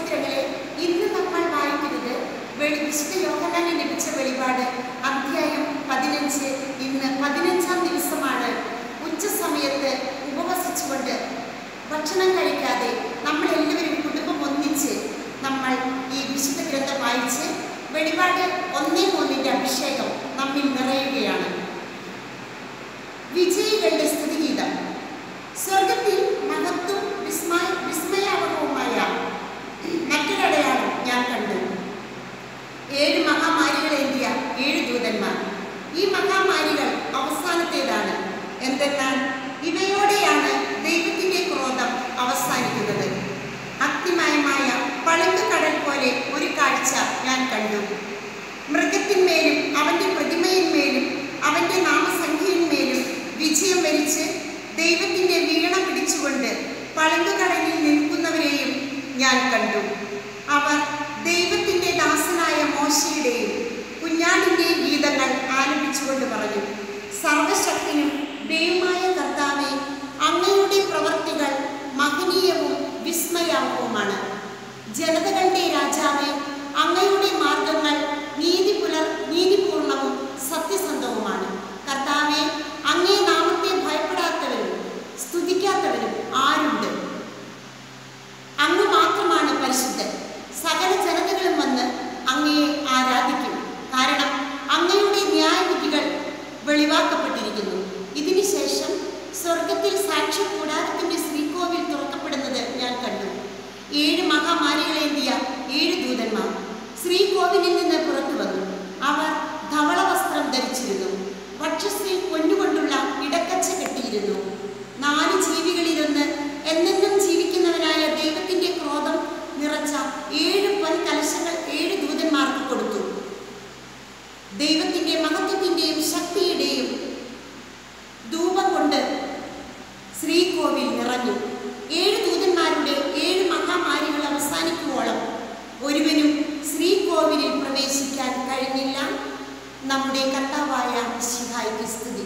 സഹോദരങ്ങളെ ഇന്ന് നമ്മൾ വായിക്കുന്നത് വിശുദ്ധ യോഹന്നാന് ലഭിച്ച വെളിപാട് അധ്യായം പതിനഞ്ച്. ഇന്ന് പതിനഞ്ചാം ദിവസമാണ്. ഉച്ച സമയത്ത് ഉപവസിച്ചുകൊണ്ട് ഭക്ഷണം കഴിക്കാതെ നമ്മൾ എല്ലാവരും കുടുംബം ഒന്നിച്ച് നമ്മൾ ഈ വിശുദ്ധ ഗ്രന്ഥം വായിച്ച് വെളിപാട് ഒന്നേ മൂന്നിന്റെ അഭിഷേകം നമ്മിൽ നിറയുകയാണ്. വിജയികളുടെ സ്തുതിഗീതം. സ്വർഗത്തിൽ മഹത്വം വിസ്മയ വിസ്മയാവഹവുമായ മറ്റൊരടയാളം ഞാൻ കണ്ടു ഏഴ് മഹാമാരികൾ മഹാമാരികളേന്തിയ ഏഴ് ദൂതന്മാർ. ഈ മഹാമാരികൾ അവസാനത്തേതാണ്. എന്തെന്നാൽ ഇവയോടെയാണ് ദൈവത്തിന്റെ ക്രോധം അവസാനിക്കുന്നത്. അഗ്നിമയമായ പളുങ്ക് കടൽ പോലെ ഒരു കാഴ്ച ഞാൻ കണ്ടു. മൃഗത്തിന്മേലും അവന്റെ പ്രതിമയിന്മേലും അവന്റെ നാമസംഖ്യയിന്മേലും വിജയം വരിച്ച് ദൈവത്തിന്റെ വീണ പിടിച്ചുകൊണ്ട് പളുങ്കുകടലിൽ നിൽക്കുന്നവരെയും ഞാൻ കണ്ടു. ജനതകളുടെ രാജാവെ അങ്ങയുടെ മാർഗങ്ങൾ നീതി പുലർ നീതിപൂർണവും സത്യസന്ധവുമാണ്. കർത്താവെ അങ്ങേ നാമത്തെ ഭയപ്പെടാത്തവരും സ്തുതിക്കാത്തവരും ആരുണ്ട്? അങ്ങ് മാത്രമാണ് പരിശുദ്ധൻ. സകല ജനതകളും വന്ന് അങ്ങയെ ആരാധിക്കും. കാരണം അങ്ങയുടെ ന്യായവിധികൾ വെളിവാക്കപ്പെട്ടിരിക്കുന്നു ഇതിനു ശേഷം സ്വർഗത്തിൽ സാക്ഷ്യ കൂടാരത്തിന്റെ ശ്രീകോവിൽ തുറക്കപ്പെടുന്നത് ഞാൻ കണ്ടു മഹാമാരികളേന്തിയ ഏഴ് ദൂതന്മാർ. ശ്രീകോവിലിൽ നിന്ന് പുറത്തു വന്നു. അവർ വസ്ത്രം ധരിച്ചിരുന്നു. വക്ഷസ്സിൽ പൊന്നുകൊണ്ടുള്ള ഇടക്കച്ച കെട്ടിയിരുന്നു. നാല് ജീവികളിലൊന്ന് എന്നെന്നും ജീവിക്കുന്നവനായ ദൈവത്തിന്റെ ക്രോധം നിറച്ച ഏഴ് പൊൻ കലശങ്ങൾ ഏഴ് ദൂതന്മാർക്ക് കൊടുത്തു. ദൈവത്തിന്റെ മഹത്വത്തിന്റെയും ശക്തിയുടെയും ധൂപം കൊണ്ട് ശ്രീകോവിൽ നിറഞ്ഞു ഏഴ് ദൂതന്മാരുടെ ഏഴ് മഹാമാരികൾ അവസാനിക്കുവോളം ഒരുവനും ശ്രീകോവിലിൽ പ്രവേശിക്കാൻ കഴിഞ്ഞില്ല നമ്മുടെ കർത്താവായ ശിഹായിക്ക് സ്തുതി.